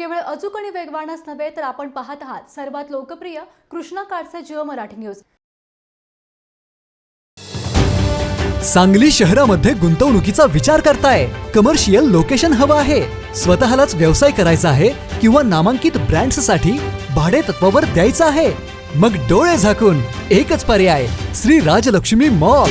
केवळ अचूक आणि वेगवानच नव्हे तर आपण पाहत आहात सर्वात लोकप्रिय कृष्णा काडचे जिओ मराठी न्यूज. सांगली शहरामध्ये गुंतवणुकीचा विचार करताय. कमर्शियल लोकेशन हवं आहे. स्वतःलाच व्यवसाय करायचा आहे किंवा नामांकित ब्रँड्ससाठी भाडे तत्वावर द्यायचं आहे. मग डोळे झाकून एकच पर्याय श्री राजलक्ष्मी मॉल.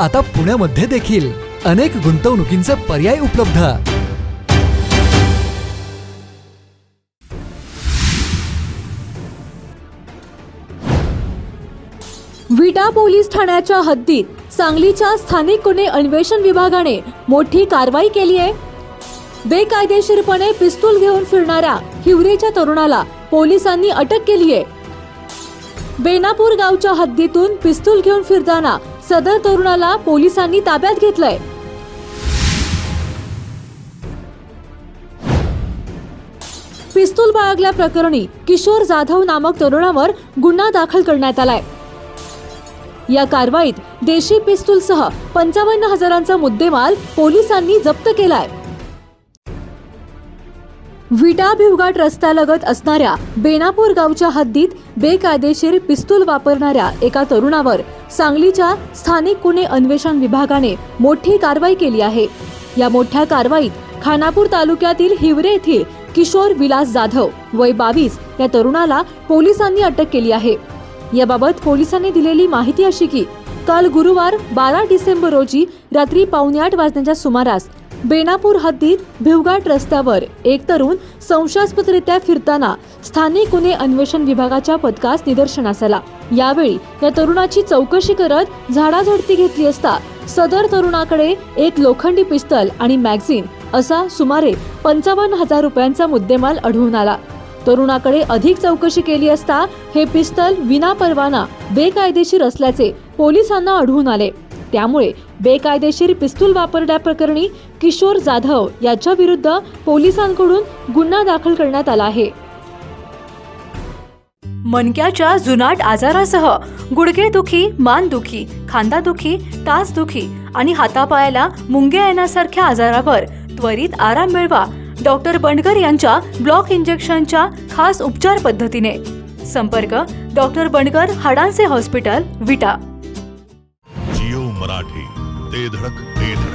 आता पुण्यामध्ये देखील अनेक गुंतवणुकींचे पर्याय उपलब्ध. विटा पोलीस ठाण्याच्या हद्दीत सांगलीच्या स्थानिक गुन्हे अन्वेषण विभागाने मोठी कारवाई केली आहे. बेकायदेशीरपणे पिस्तूल घेऊन फिरणाऱ्या हिवरेच्या तरुणाला पोलिसांनी अटक केली आहे. बेनापूर गावच्या हद्दीतून पिस्तूल घेऊन फिरताना सदर तरुणाला पोलिसांनी ताब्यात घेतलंय. पिस्तूल बाळगल्या प्रकरणी किशोर जाधव नामक तरुणावर गुन्हा दाखल करण्यात आलाय. या कारवाईत देशी पिस्तूलसह पंचावन्न हजारांचा मुद्देमाल पोलिसांनी जप्त केलाय. विटा भिवघाट रस्त्यालगत असणाऱ्या बेनापूर गावच्या हद्दीत बेकायदेशीर पिस्तूल वापरणाऱ्या एका तरुणावर सांगलीच्या स्थानिक गुन्हे अन्वेषण विभागाने मोठी कारवाई केली आहे. या मोठ्या कारवाईत खानापूर तालुक्यातील हिवरे येथील किशोर विलास जाधव वय बावीस या तरुणाला पोलिसांनी अटक केली आहे. याबाबत पोलिसांनी दिलेली माहिती अशी की काल गुरुवार बारा डिसेंबर रोजी रात्री पावणे आठ वाजण्याच्या सुमारास बेनापूर हद्दीत भिवघाट रस्त्यावर एक तरुण संशयास्पदरित्या फिरताना स्थानिक गुन्हे अन्वेषण विभागाच्या पथकास निदर्शनास आला. यावेळी या तरुणाची चौकशी करत झाडाझडती घेतली असता सदर तरुणाकडे एक लोखंडी पिस्तल आणि मॅगझिन असा सुमारे पंचावन्न हजार रुपयांचा मुद्देमाल आढळून आला. तरुणाकडे अधिक चौकशी केली असता हे पिस्तल विना परवाना बेकायदेशीर असल्याचे पोलिसांना आढळून आले. त्यामुळे बेकायदेशीर पिस्तूल वापरल्याप्रकरणी किशोर जाधव याच्या विरुद्ध पोलिसांकडून गुन्हा दाखल करण्यात आला आहे. मणक्याच्या जुनाट आजारासह गुडघेदुखी मानदुखी खांदादुखी टाचदुखी आणि हातापायाला मुंग्या येण्यासारख्या आजारावर त्वरित आराम मिळवा डॉक्टर बंडकर यांच्या ब्लॉक इंजेक्शनच्या खास उपचार पद्धतीने. संपर्क डॉक्टर बंडकर हाडांचे हॉस्पिटल विटा. मराठी. ते धडक ते धडक.